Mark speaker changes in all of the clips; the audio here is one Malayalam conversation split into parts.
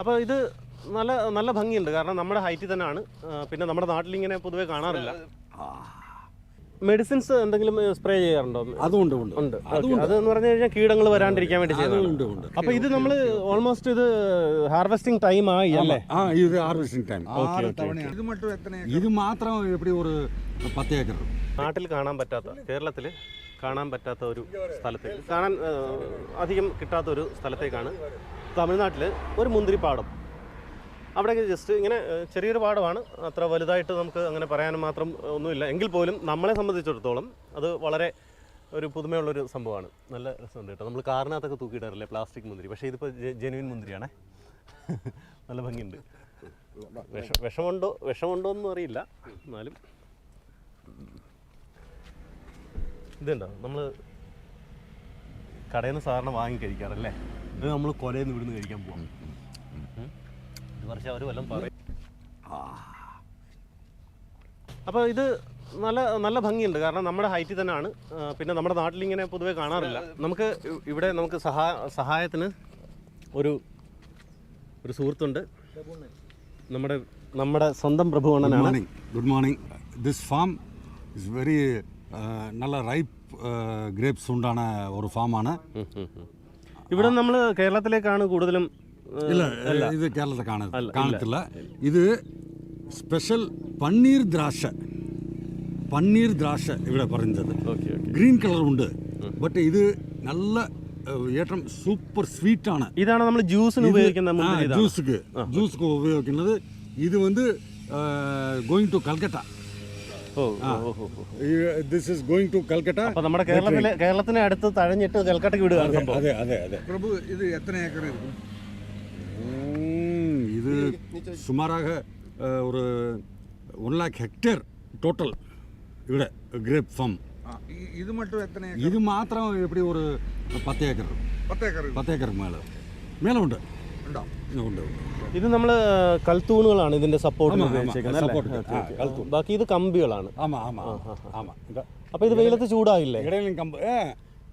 Speaker 1: അപ്പോൾ ഇത് നല്ല നല്ല ഭംഗിയുണ്ട്. കാരണം നമ്മുടെ ഹൈറ്റിൽ തന്നെയാണ്. പിന്നെ നമ്മുടെ നാട്ടിൽ ഇങ്ങനെ പൊതുവേ കാണാറില്ല. മെഡിസിൻസ് എന്തെങ്കിലും സ്പ്രേ ചെയ്യാറുണ്ടോ?
Speaker 2: അതുകൊണ്ട് ഉണ്ട്
Speaker 1: അത് എന്ന് പറഞ്ഞു കഴിഞ്ഞാൽ കീടങ്ങൾ വരാണ്ടിരിക്കാൻ വേണ്ടി
Speaker 2: ചെയ്യുന്നുണ്ട്
Speaker 1: അപ്പൊ ഇത് നമ്മൾ ഓൾമോസ്റ്റ് ഇത് ഹാർവെസ്റ്റിംഗ് ടൈം ആയി അല്ലേ?
Speaker 2: ആ
Speaker 3: ഇത് ഹാർവെസ്റ്റിംഗ് ടൈം ഇത് മാത്രം
Speaker 2: ഇത് മാത്രം എപ്പടി ഒരു പത്ത് ഏക്കർ?
Speaker 1: നാട്ടിൽ കാണാൻ പറ്റാത്ത കേരളത്തിൽ കാണാൻ പറ്റാത്ത ഒരു സ്ഥലത്തേക്ക്. കാണാൻ അധികം കിട്ടാത്ത ഒരു സ്ഥലത്തേക്കാണ് തമിഴ്നാട്ടിൽ ഒരു മുന്തിരി പാടം. അവിടെയൊക്കെ ജസ്റ്റ് ഇങ്ങനെ ചെറിയൊരു പാടമാണ്. അത്ര വലുതായിട്ട് നമുക്ക് അങ്ങനെ പറയാനും മാത്രം ഒന്നുമില്ല. എങ്കിൽ പോലും നമ്മളെ സംബന്ധിച്ചിടത്തോളം അത് വളരെ ഒരു പുതുമയുള്ളൊരു സംഭവമാണ്. നല്ല രസമുണ്ട് കേട്ടോ. നമ്മൾ കാറിനകത്തൊക്കെ തൂക്കിയിടാറില്ലേ? പ്ലാസ്റ്റിക് മുന്തിരി. പക്ഷേ ഇതിപ്പോൾ ജെനുവിൻ മുന്തിരിയാണേ. നല്ല ഭംഗിയുണ്ട്. വിഷ വിഷമുണ്ടോ വിഷമുണ്ടോ എന്നും അറിയില്ല. എന്നാലും. ഇതുണ്ടോ? നമ്മൾ കടയിൽ നിന്ന് സാധാരണ വാങ്ങി കഴിക്കാറല്ലേ? ഇത് നമ്മൾ കൊലയെന്ന് ഇവിടുന്ന് കഴിക്കാൻ പോവാം. ഇത് ഇത് നല്ല നല്ല ഭംഗിയുണ്ട്. കാരണം നമ്മുടെ ഹൈറ്റിൽ തന്നെയാണ്. പിന്നെ നമ്മുടെ നാട്ടിൽ ഇങ്ങനെ പൊതുവെ കാണാറില്ല. നമുക്ക് ഇവിടെ നമുക്ക് സഹായത്തിന് ഒരു ഒരു സുഹൃത്തുണ്ട്. നമ്മുടെ നമ്മുടെ സ്വന്തം പ്രഭുവണ്ണനാണ്.
Speaker 2: Good morning this farm is very നല്ല റൈപ്പ് ഗ്രേപ്സ്
Speaker 1: ഉണ്ടാണ് ഒരു ഫാമാണ് ഇവിടെ നമ്മൾ കേരളത്തിലേക്കാണ് കൂടുതലും
Speaker 2: ഇല്ല ഇത് കേരളത്തിൽ കാണാൻ കാണത്തില്ല. ഇത് സ്പെഷ്യൽ പന്നീർ ദ്രാക്ഷ. പന്നീർ ദ്രാക്ഷ ഇവിടെ പറഞ്ഞത് ഗ്രീൻ കളർ ഉണ്ട്. ബട്ട് ഇത് നല്ല ഏറ്റവും സൂപ്പർ സ്വീറ്റ് ആണ്
Speaker 1: ഇതാണ് നമ്മൾ ജ്യൂസിന് ഉപയോഗിക്കുന്നത്
Speaker 2: ജ്യൂസ് ജ്യൂസ് ഉപയോഗിക്കുന്നത്. ഇത് വന്ന്
Speaker 1: going to Calcutta.
Speaker 2: This is going to Calcutta
Speaker 1: അപ്പോൾ നമ്മുടെ കേരളത്തിൽ കേരളത്തിനെ അടുത്ത് തഴഞ്ഞിട്ട് കൽക്കട്ടയ്ക്ക് വിടുകയാണ്
Speaker 2: അതെ അതെ അതെ
Speaker 3: പ്രഭു ഇത് എത്ര
Speaker 2: ഏക്കർ ഇരിക്കും இது சுமாராக ஒரு ஒன் லேக் ஹெக்டேர் டோட்டல் இவிட
Speaker 3: கிரேப் ஃபார்ம் இது மட்டும் எத்தனை
Speaker 2: இது மாத்திரம் எப்படி ஒரு
Speaker 3: பத்து ஏக்கர் பத்து
Speaker 2: ஏக்கர் பத்து ஏக்கருக்கு மேலே மேலே
Speaker 3: உண்டு
Speaker 1: ഇത് നമ്മൾ കൽത്തൂണുകളാണ് ഇതിന്റെ സപ്പോർട്ടിന്
Speaker 2: ആമാ, ആമാ,
Speaker 1: ഉപയോഗിച്ചേക്കുന്നത്
Speaker 2: support.
Speaker 1: അല്ലേ?
Speaker 2: ആ,
Speaker 1: ഓക്കേ, ഓക്കേ.
Speaker 2: കൽത്തൂൺ.
Speaker 1: ബാക്കി ഇത് കമ്പികളാണ്
Speaker 2: ஆமா ஆமா ஆமா இந்த
Speaker 1: അപ്പൊ ഇത് വെയിലത്ത് ചൂടാകില്ലേ
Speaker 2: இடையிலும் கம்பு ஏ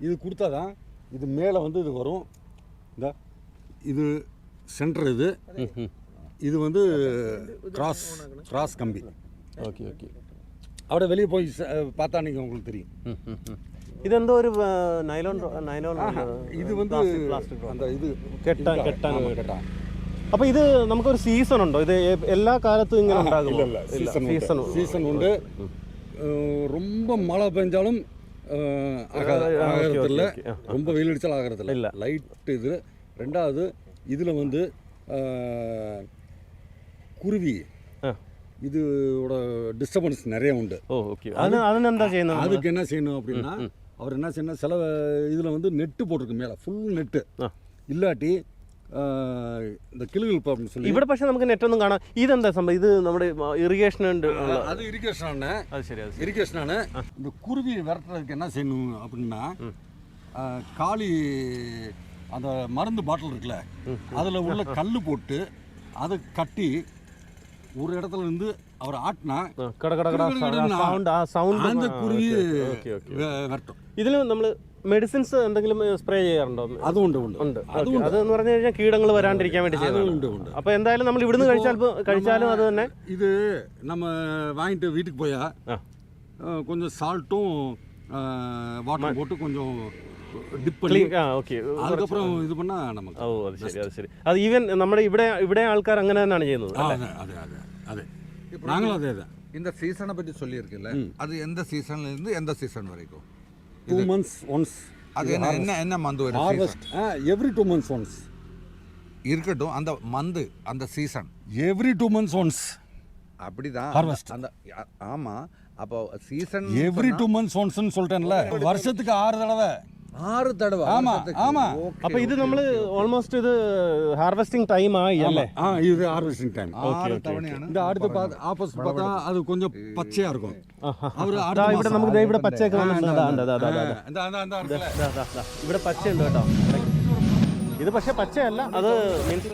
Speaker 2: இது கொடுத்தாதான் இது மேலே வந்து இது வரும் இந்த இது சென்டர் இது இது வந்து கிராஸ் கிராஸ் கம்பி
Speaker 1: ഓക്കെ ഓക്കെ
Speaker 2: അവിടെ வெளியே போய் ச- பார்த்தா நீங்கள் உங்களுக்கு தெரியும்
Speaker 1: ഇതെന്തോ ഒരു നൈലോൺ നൈലോൺ
Speaker 2: இது வந்து
Speaker 1: പ്ലാസ്റ്റിക്
Speaker 2: அந்த ഇത്
Speaker 1: കെട്ടാൻ കെട്ടാൻ
Speaker 2: ஆமா, கெட்டான்
Speaker 1: അപ്പൊ ഇത് നമുക്കൊരു സീസൺ ഉണ്ടോ ഇത് എ- എല്ലാ കാലത്തും ഇങ്ങനെ ഉണ്ടാകുമോ
Speaker 2: இல்ல இல்ல சீசன்
Speaker 1: സീസൺ
Speaker 2: உண்டு சீசன் உண்டு அஹ், ரொம்ப மழை பெஞ்சாலும் அஹ், ஆகாது ஆகிறதில்ல
Speaker 1: ஓகே, ஆ,
Speaker 2: ரொம்ப வெயில் அடிச்சாலும் ஆகிறதில்ல
Speaker 1: இல்ல.
Speaker 2: லைட் இது ரெண்டாவது இதில் வந்து அஹ், குருவி
Speaker 1: ആ.
Speaker 2: இதோட டிஸ்டர்பன்ஸ் நிறைய உண்டு
Speaker 1: ഓ ഓക്കെ അതിന് അതിനെന്താ ചെയ്യുന്നത് നമ്മള്?
Speaker 2: அதுக்கு என்ன செய்யணும் அப்படின்னா அவர் என்ன செய்யணும் சில இதில் வந்து நெட்டு போட்டிருக்கு மேலே ஃபுல் நெட்டு
Speaker 1: ആ.
Speaker 2: இல்லாட்டி அஹ், இந்த கிளுகிழப்பு அப்படின்னு சொல்லி
Speaker 1: ഇവിടെ പക്ഷെ നമുക്ക് നെറ്റ് ഒന്നും കാണാം ഇതെന്താ സംഭവം ഇത് നമ്മുടെ ഇറിഗേഷൻ ഉണ്ട് ഉള്ള-
Speaker 2: அது இரிகேஷன் அண்ணன்
Speaker 1: അത് ശരി അത് ശരി
Speaker 2: இரிகேஷன் இந்த குருவி விரட்டுறதுக்கு என்ன செய்யணும் அப்படின்னா அஹ், காளி அந்த மருந்து பாட்டில் இருக்குல்ல அதில் உள்ள கல் போட்டு அதை கட்டி ஒரு இடத்துல இருந்து அவர் ஆட்டினா
Speaker 1: ആ, കട കട കട
Speaker 2: കിടുകിടുകിടുന്ന
Speaker 1: സൗണ്ട് ആ സൗണ്ട്
Speaker 2: அந்த குருவி
Speaker 1: ഓക്കെ ഓക്കെ
Speaker 2: வே- விரட்டும்
Speaker 1: ഇതിൽ നമ്മൾ മെഡിസിൻസ് എന്തെങ്കിലും സ്പ്രേ ചെയ്യാറുണ്ടോ
Speaker 2: அதுவும் உண்டு உண்டு
Speaker 1: ഉണ്ട് Okay. അത് എന്ന് പറഞ്ഞു കഴിഞ്ഞാൽ കീടങ്ങൾ വരാണ്ടിരിക്കാൻ വേണ്ടി
Speaker 2: அதுவும்
Speaker 1: ചെയ്യുന്നതാണ്
Speaker 2: உண்டு உண்டு
Speaker 1: അപ്പൊ എന്തായാലും നമ്മൾ ഇവിടുന്ന് കഴിച്ചാൽ കഴിച്ചാലും അത് തന്നെ
Speaker 2: இது நம்ம வாங்கிட்டு வீட்டுக்கு போயா
Speaker 1: ஆ.
Speaker 2: அஹ், கொஞ்சம் சால்ட்டும் வாட்டர் போட்டு கொஞ்சம் டிப் பண்ணி
Speaker 1: ക്ലീൻ ആ ഓക്കെ
Speaker 2: அதுக்கப்புறம் இது பண்ணா நமக்கு
Speaker 1: ഓ അത് ശരി അത് ശരി അത് ഈവൻ നമ്മുടെ ഇവിടെ ഇവിടെ ആൾക്കാർ അങ്ങനെ തന്നെയാണ് ചെയ്യുന്നത്
Speaker 2: ஆ, அதே அதே அதே அதே நாங்களும் அதே தான்
Speaker 3: இந்த சீசனை பற்றி சொல்லியிருக்குல்ல அது எந்த சீசன்ல இருந்து எந்த சீசன் வரைக்கும்?
Speaker 2: டூ மந்த்ஸ் ஒன்ஸ்
Speaker 3: அது என்ன என்ன என்ன மந்து வரும்?
Speaker 2: Harvest every two months once
Speaker 3: இருக்கட்டும் அந்த மந்து அந்த season
Speaker 2: every two months once
Speaker 3: அப்படிதான்.
Speaker 2: Harvest.
Speaker 3: அந்த ஆ- ஆமா. அப்போ சீசன்
Speaker 2: எவ்ரி டூ மந்த்ஸ் ஒன்ஸ்னு சொல்லிட்டேன்ல. வருஷத்துக்கு ஆறு தடவை.
Speaker 3: ആറ് തടവ.
Speaker 2: ஆமா ஆமா
Speaker 1: അപ്പൊ ഇത് നമ്മൾ ഓൾമോസ്റ്റ് ഇത് ஹார்வெஸ்டிங் டைம் ആയി അല്ലേ?
Speaker 2: ആ ഇത് ஹார்வெஸ்டிங் ടൈം
Speaker 3: ஆறு തവണയാണ്
Speaker 2: இந்த அடுத்து பார்த்து ஆப்போசிட் பார்த்தா அது கொஞ்சம் பச்சையா
Speaker 1: ഇവിടെ നമുക്ക് ദേ ഇവിടെ പച്ചയൊക്കെ വന്നിട്ടുണ്ട്.
Speaker 2: ദാ, ദാ,
Speaker 1: ദാ, ദാ, ദാ. ഇവിടെ പച്ചയുണ്ട് കേട്ടോ. ഇത് പക്ഷെ പച്ചയല്ല. അത് മീൻസ്